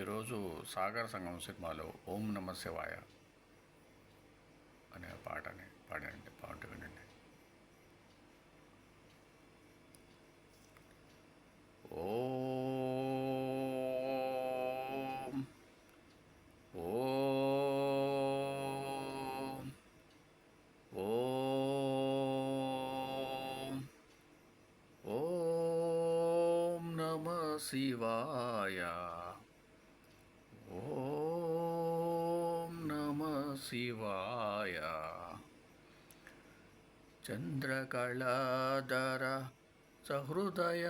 ఈరోజు సాగర సంఘం సినిమాలో ఓం నమ శివాయ అనే పాటని పాడండి పాట వినండి. ఓం ఓం ఓం ఓం నమ శివాయ. ఓం నమ శివాయ చంద్రకళాధర సహృదయ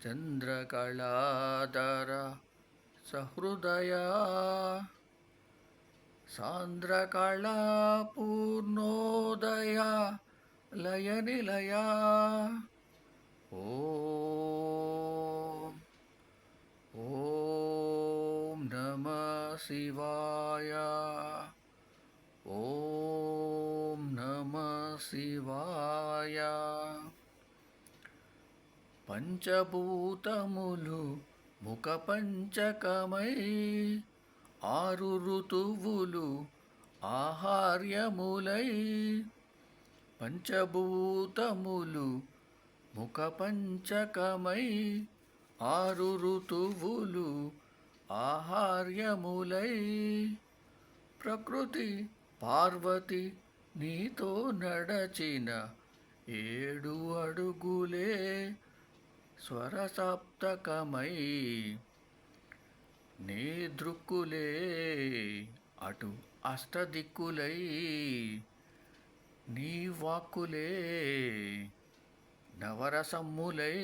చంద్రకళాధర సహృదయ సాంద్రకళా పూర్ణోదయ లయ నిలయ ఓం ఓం నమ శివాయ ఓం నమ శివాయ పంచభూతములు ముఖ పంచకమై ఆరు ఋతువులు ఆహార్యములై పంచభూతములు ముఖ పంచకమై ఆరు ఋతువులు ఆహార్యములై ప్రకృతి పార్వతి నీతో నడచిన ఏడు అడుగులే స్వరసప్తకమై నీ దృక్కులే అటు అష్టదిక్కులై నీ వాక్కులే నవరసమ్ములై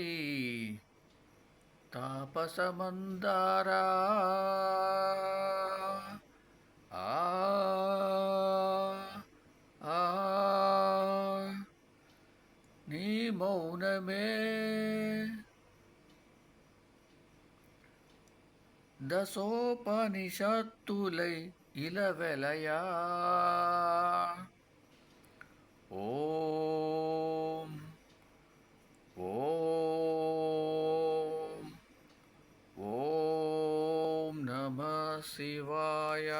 தாபசமந்தாரா ஆ ஆ நீ மௌனமே தசோபனிஷத்துலை இளவெலையா ஓம் ஓ శివాయ.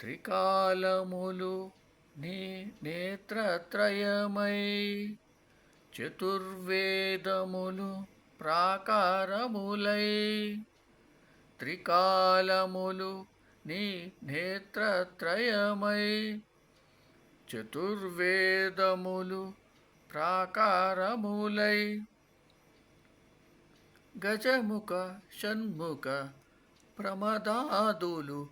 త్రికాలములు నీ నేత్రత్రయమై చతుర్వేదములు ప్రాకారములై. త్రికాలములు నీ నేత్రత్రయమై చతుర్వేదములు ప్రాకారములై. గజముఖ షణ్ముఖ ప్రమదాదులు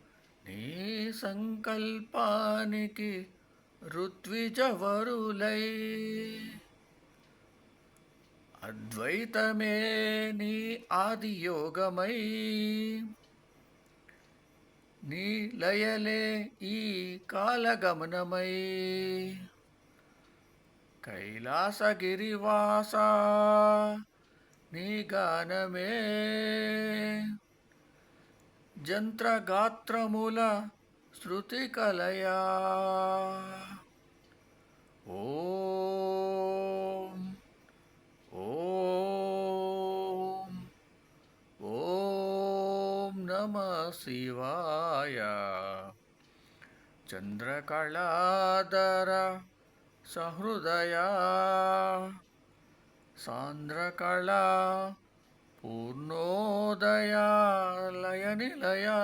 నీ సంకల్పానికి ఋత్విజవరులై. అద్వైతమే నీ ఆదియోగమై. నీ లయలే ఈ కాలగమనమై. కైలాసగిరివాసా నీ గానమే జంత్రగాత్రముల శృతి కలయా ఓం ఓం ఓం నమ శివాయ చంద్రకళాధర సహృదయ సాంద్రకళా పూర్ణోదయాలయ నిలయా.